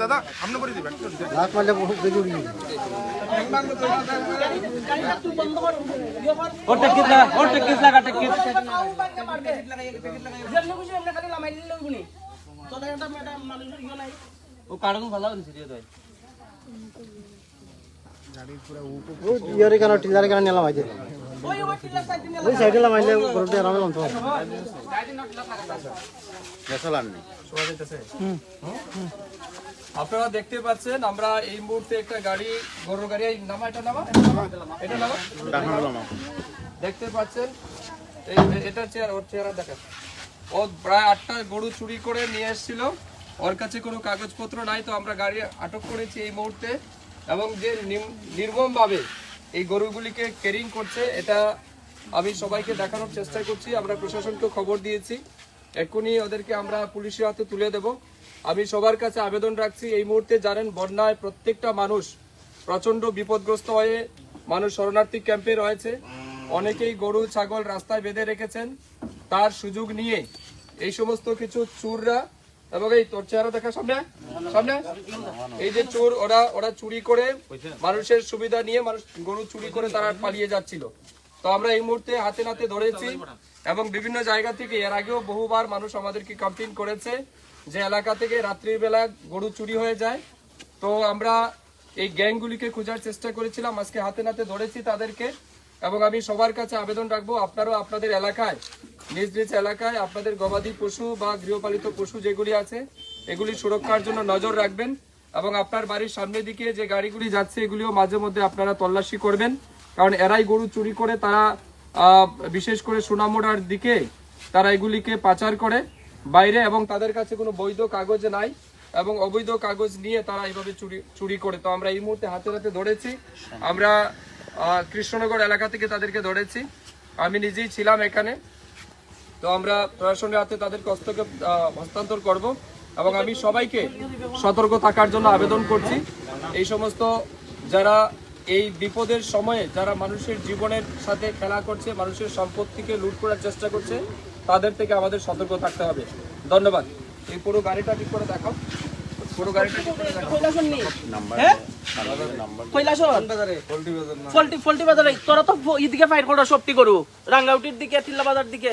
দাদা করে দিবেন লাখ মারলে ও কারণ ভালো হচ্ছে রে ভাই ওই ইয়ারে কেন টিলারে কেন নিলাম আইতে ওই সাইডে লামাইলে গরুটি আরামে লন্ত আপনারা দেখতে পাচ্ছেন, আমরা এই মুহূর্তে একটা গাড়ি, গরুর গাড়ি নামা, এটা নামা? এটা নামা? দেখতে পাচ্ছেন এটা চেয়ার, ওর চেহারা দেখেন। ও প্রায় আটটা গরু চুরি করে নিয়ে এসেছিল। ওর কাছে কোনো কাগজপত্র নাই, তো আমরা গাড়ি আটক করেছি এই মুহূর্তে। এবং যে নির্মমভাবে এই গরুগুলিকে কেরিং করছে, এটা আমি সবাইকে দেখানোর চেষ্টা করছি, আমরা প্রশাসনকে খবর দিয়েছি। এক্ষুনি ওদেরকে আমরা পুলিশের হাতে তুলে দেব। আমি সবার কাছে আবেদন রাখছি, এই মুহূর্তে জানেন, বন্যায় প্রত্যেকটা মানুষ প্রচণ্ড বিপদগ্রস্ত হয়ে মানুষ শরণার্থী ক্যাম্পে রয়েছে। অনেকেই গরু, ছাগল রাস্তায় বেঁধে রেখেছেন। তার সুযোগ নিয়ে এই সমস্ত কিছু চুররা এবং এই তোর চেহারা দেখা, সামনে? এই যে চোর, ওরা ওরা চুরি করে মানুষের সুবিধা নিয়ে মানুষ চুরি করে তারা পালিয়ে যাচ্ছিল। তো আমরা এই মুহূর্তে হাতে নাতে ধরেছি এবং বিভিন্ন জায়গা থেকে, এর আগেও বহুবার মানুষ আমাদেরকে কমপ্লেন করেছে যে এলাকা থেকে রাত্রির বেলা গরু চুরি হয়ে যায়। তো আমরা এই গ্যাংগুলিকে খোঁজার চেষ্টা করেছিলাম, আজকে হাতে নাতে ধরেছি তাদেরকে এবং আমি সবার কাছে আবেদন রাখব, আপনারাও আপনাদের এলাকায় নিজ নিজ এলাকায় আপনাদের গবাদি পশু বা গৃহপালিত পশু যেগুলি আছে, এগুলি সুরক্ষার জন্য নজর রাখবেন এবং আপনার বাড়ির সামনের দিকে যে গাড়িগুলি যাচ্ছে, এগুলিও মাঝে মধ্যে আপনারা তল্লাশি করবেন। কারণ এরাই গরু চুরি করে তারা বিশেষ করে সোনামোড়ার দিকে তারা এগুলিকে পাচার করে। বাইরে এবং তাদের কাছে কোনো বৈধ কাগজ নাই এবং অবৈধ কাগজ নিয়ে তারা এইভাবে চুরি চুরি করে। তো আমরা এই মুহূর্তে হাতে হাতে ধরেছি। আমরা কৃষ্ণনগর এলাকা থেকে তাদেরকে ধরেছি। আমি নিজেই ছিলাম এখানে। তো আমরা প্রশাসনের হাতে তাদেরকে হস্তকে আহ, হস্তান্তর করব এবং আমি সবাইকে সতর্ক থাকার জন্য আবেদন করছি। এই সমস্ত যারা এই বিপদের সময়ে যারা মানুষের জীবনের সাথে খেলা করছে মানুষের সম্পত্তিকে লুট করার চেষ্টা করছে তাদের থেকে আমাদের সতর্ক থাকতে হবে। ধন্যবাদ। এই পুরো গাড়িটা ঠিক করে দেখাও। পুরো গাড়িটা ঠিক করে দেখাও। ফল্টি ফল্টি বাজারে তোরা তো ইদিকে ফাইট করো সবটি করু। রাঙ্গাউটির দিকে তিল্লা বাজার দিকে।